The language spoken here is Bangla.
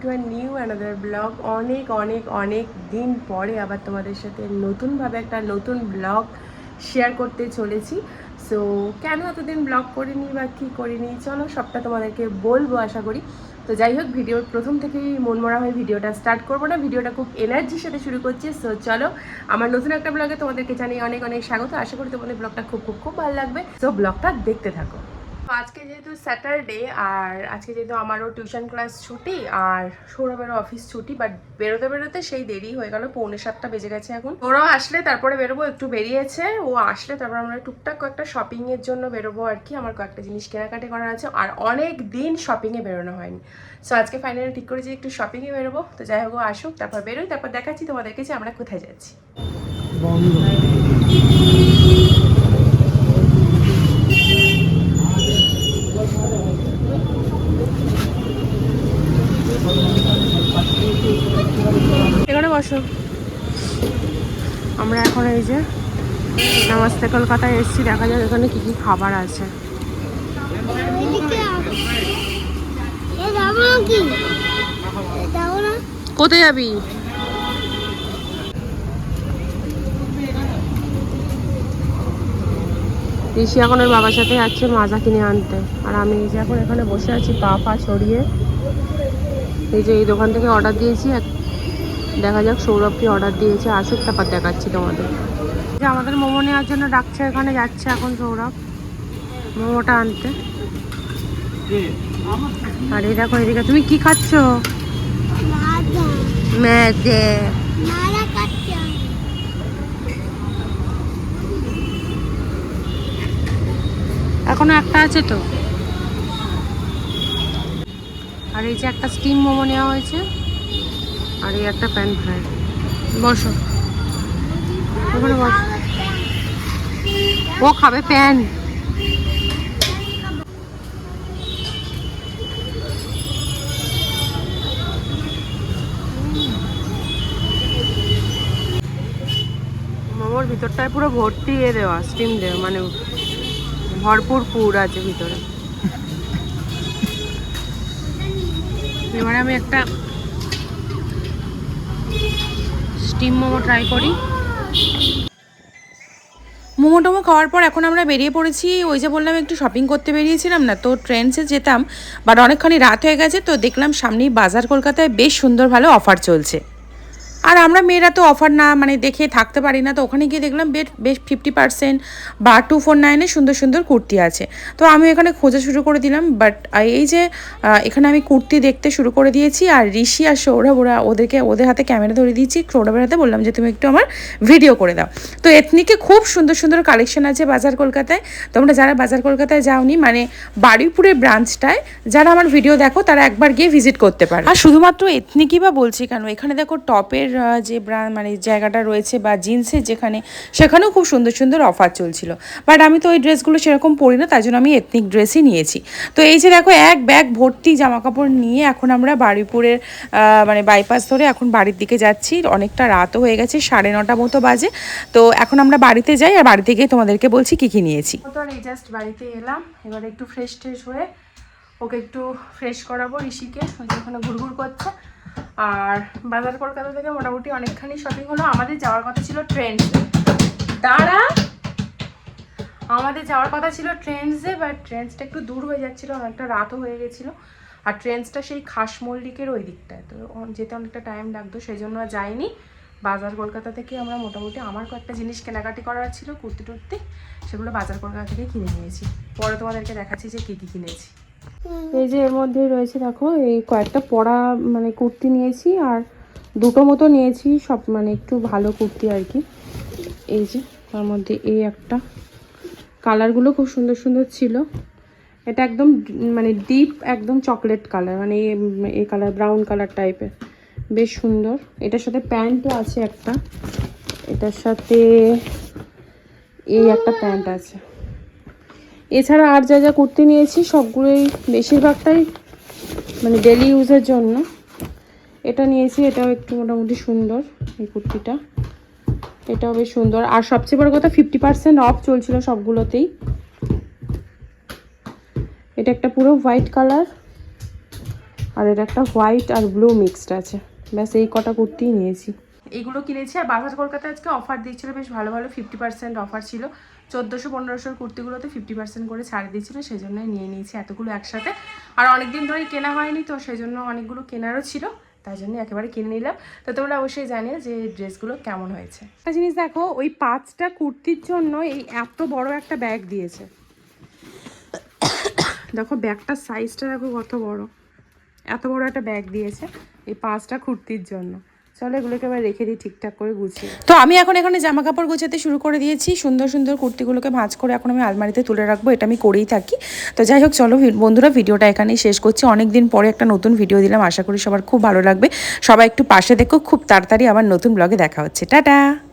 To our new another blog অনেক অনেক অনেক দিন পরে আবার তোমাদের সাথে নতুনভাবে একটা নতুন ব্লগ শেয়ার করতে চলেছি। সো কেন এতদিন ব্লগ করিনি বা কী করিনি? চলো সবটা তোমাদেরকে বলব আশা করি। তো যাই হোক, ভিডিওর প্রথম থেকেই মনমরা হয়ে ভিডিওটা স্টার্ট করব না। ভিডিওটা খুব এনার্জির সাথে শুরু করছি। সো চলো আমার নতুন একটা ব্লগে তোমাদেরকে জানিয়ে অনেক অনেক স্বাগত। আশা করি তোমাদের ব্লগটা খুব খুব খুব ভালো লাগবে। সো ব্লগটা দেখতে থাকো। আজকে যেহেতু স্যাটারডে আর আজকে যেহেতু আমারও টিউশন ক্লাস ছুটি, আর সৌরভেরও অফিস ছুটি বাট বেরোতে বেরোতে সেই দেরি হয়ে গেল, পৌনে সাতটা বেজে গেছে এখন। ওরাও আসলে তারপরে বেরোবো, একটু বেরিয়েছে, ও আসলে তারপর আমরা টুকটাক কয়েকটা শপিং এর জন্য বেরোবো আর কি, আমার কয়েকটা জিনিস কেনাকাটি করার আছে, আর অনেক দিন শপিং এ বেরোনো হয়নি। সো আজকে ফাইনালি ঠিক করেছি একটু শপিং এ বেরোবো, তো যাই হোক আসুক, তারপর বেরোই, তারপর দেখাচ্ছি তোমাদেরকে যে আমরা কোথায় যাচ্ছি। বসো আমরা এখন এই যে নমস্তে কলকাতায় এসেছি, দেখা যাক এখানে কি কি খাবার আছে। কোথায় যাবি? ঋষি এখন ওর বাবার সাথে যাচ্ছে মাজা কিনে আনতে। আর আমি এই যে এখন এখানে বসে আছি পা পা ছড়িয়ে। এই যে এই দোকান থেকে অর্ডার দিয়েছি, এক- দেখা যাক সৌরভ কি অর্ডার দিয়েছে। আসুক, তারপর দেখাচ্ছি তোমাদের। যে আমাদের মোমো নেওয়ার জন্য ডাকছে, এখানে যাচ্ছে এখন সৌরভ। মোমোটা আনতে। আর এই দেখো, এদিকে তুমি কি খাচ্ছ? মেদে এখনও একটা আছে তো? আর এই যে একটা স্টিম মোমো নেওয়া হয়েছে। আর এই একটা প্যান ফ্রাই বসো। ওখানে বসো। ও খাবে প্যান মোমোর ভিতরটায় পুরো ভর্তি এ দেওয়া স্টিম দেওয়া মানে ভরপুর পুর আছে ভিতরে। এবারে আমি একটা স্টিম মোমো ট্রাই করি। মোমো টোমো খাওয়ার পর এখন আমরা বেরিয়ে পড়েছি, ওই যে বললাম একটু শপিং করতে বেরিয়েছিলাম না, তো ট্রেন্সে যেতাম বাট অনেকখানি রাত হয়ে গেছে, তো দেখলাম সামনেই বাজার কলকাতায় বেশ সুন্দর ভালো অফার চলছে। আর আমরা মেয়েরা তো অফার না মানে দেখে থাকতে পারি না। তো ওখানে গিয়ে দেখলাম বেশ বেশ ফিফটি পার্সেন্ট বা টু ফোর নাইনে সুন্দর সুন্দর কুর্তি আছে। তো আমি এখানে খোঁজা শুরু করে দিলাম বাট এই যে এখানে আমি কুর্তি দেখতে শুরু করে দিয়েছি আর ঋষি আর সৌরভ, ওরা ওদেরকে, ওদের হাতে ক্যামেরা ধরে দিয়েছি। সৌরভের হাতে বললাম যে, তুমি একটু আমার ভিডিও করে দাও। তো এথনিকে খুব সুন্দর সুন্দর কালেকশন আছে বাজার কলকাতায়। তোমরা যারা বাজার কলকাতায় যাওনি মানে বারুইপুরের ব্রাঞ্চটায় যারা আমার ভিডিও দেখো, তারা একবার গিয়ে ভিজিট করতে পারে। আর শুধুমাত্র এথনিকই বা বলছি কেন? এখানে দেখো টপের যে মানে জায়গাটা রয়েছে বা জিন্সের যেখানে, সেখানেও খুব সুন্দর সুন্দর অফার চলছিল। বাট আমি তো ওই ড্রেসগুলো সেরকম পরি না তাই জন্য আমি এথনিক ড্রেসই নিয়েছি। তো এই যে দেখো, এক ব্যাগ ভর্তি জামা কাপড় নিয়ে এখন আমরা বারুইপুরের মানে বাইপাস ধরে এখন বাড়ির দিকে যাচ্ছি। অনেকটা রাতও হয়ে গেছে, সাড়ে নটা মতো বাজে। তো এখন আমরা বাড়িতে যাই আর বাড়িতে গিয়ে তোমাদেরকে বলছি কি কি নিয়েছি। তো আর এই জাস্ট বাড়িতে এলাম, এবার একটু ফ্রেশ ট্রেশ হয়ে ওকে একটু ফ্রেশ করাবো ঋষিকে, ওই যে ওখানে ঘুরঘুর করছে। আর বাজার কলকাতা থেকে মোটামুটি অনেকখানি শপিং হলো। আমাদের যাওয়ার কথা ছিল ট্রেন্ডসে দাঁড়া! আমাদের যাওয়ার কথা ছিল ট্রেন্ডসে বাট ট্রেন্ডসটা একটু দূর হয়ে যাচ্ছিল, অনেকটা রাতও হয়ে গেছিল। আর ট্রেন্ডসটা সেই খাস মল্লিকের ওই দিকটায়। তো যেতে অনেকটা টাইম লাগতো সেই জন্য যাইনি। বাজার কলকাতা থেকে আমরা মোটামুটি আমার কয়েকটা জিনিস কেনাকাটি করার ছিল, কুর্তি টুর্তি, সেগুলো বাজার কলকাতা থেকে কিনে নিয়েছি। পরে তোমাদেরকে দেখাচ্ছি যে কী কী কিনেছি। এই যে এর মধ্যে রয়েছে, দেখো, এই কয়েকটা পরা মানে কুর্তি নিয়েছি আর দুটো মতো নিয়েছি, সব মানে একটু ভালো কুর্তি আর কি। এই যে, তার মধ্যে এই একটা। কালারগুলো খুব সুন্দর সুন্দর ছিল। এটা একদম মানে ডিপ, একদম চকলেট কালার মানে এই কালার, ব্রাউন কালার টাইপের। বেশ সুন্দর। এটার সাথে প্যান্টও আছে একটা। এটার সাথে এই একটা প্যান্ট আছে। এছাড়া আর যা যা কুর্তি নিয়েছি, সবগুলোই বেশিরভাগটাই মানে ডেলি ইউজের জন্য। এটা নিয়েছি, এটাও একটু মোটামুটি সুন্দর, এই কুর্তিটা। এটাও বেশ সুন্দর। আর সবচেয়ে বড় কথা ফিফটি পার্সেন্ট অফ চলছিল সবগুলোতেই। এটা একটা পুরো হোয়াইট কালার আর এটা একটা হোয়াইট আর ব্লু মিক্সড আছে। ব্যাস, এই কটা কুর্তিই নিয়েছি। এইগুলো কিনেছি, আর বাজার কলকাতায় আজকে অফার দিচ্ছিল বেশ ভালো ভালো ফিফটি পার্সেন্ট অফার ছিল। চোদ্দোশো পনেরোশোর কুর্তিগুলোতে ফিফটি পার্সেন্ট করে ছাড় দিয়েছিল সেই জন্যই নিয়ে নিয়েছি এতগুলো একসাথে। আর অনেকদিন ধরেই কেনা হয়নি তো সেই জন্য অনেকগুলো কেনারও ছিল, তাই জন্য একেবারে কিনে নিলাম। তো তোমরা অবশ্যই জানিও যে ড্রেসগুলো কেমন হয়েছে। একটা জিনিস দেখো, ওই পাঁচটা কুর্তির জন্য এই এত বড় একটা ব্যাগ দিয়েছে। দেখো, ব্যাগটার সাইজটা দেখো কত বড়। এত বড় একটা ব্যাগ দিয়েছে এই পাঁচটা কুর্তির জন্য। চলো এগুলোকে রেখে দিই ঠিকঠাক করে তো আমি এখন এখানে জামা কাপড় গোছাতে শুরু করে দিয়েছি। সুন্দর সুন্দর কুর্তিগুলোকে ভাঁজ করে এখন আমি আলমারিতে তুলে রাখব, এটা আমি করেই থাকি। তো যাই হোক, চলো বন্ধুরা, ভিডিওটা এখানেই শেষ করছি। অনেক দিন পরে একটা নতুন ভিডিও দিলাম, আশা করি সবার খুব ভালো লাগবে। সবাই একটু পাশে দেখো, খুব তাড়াতাড়ি আবার নতুন ব্লগে দেখা হচ্ছে। টাটা!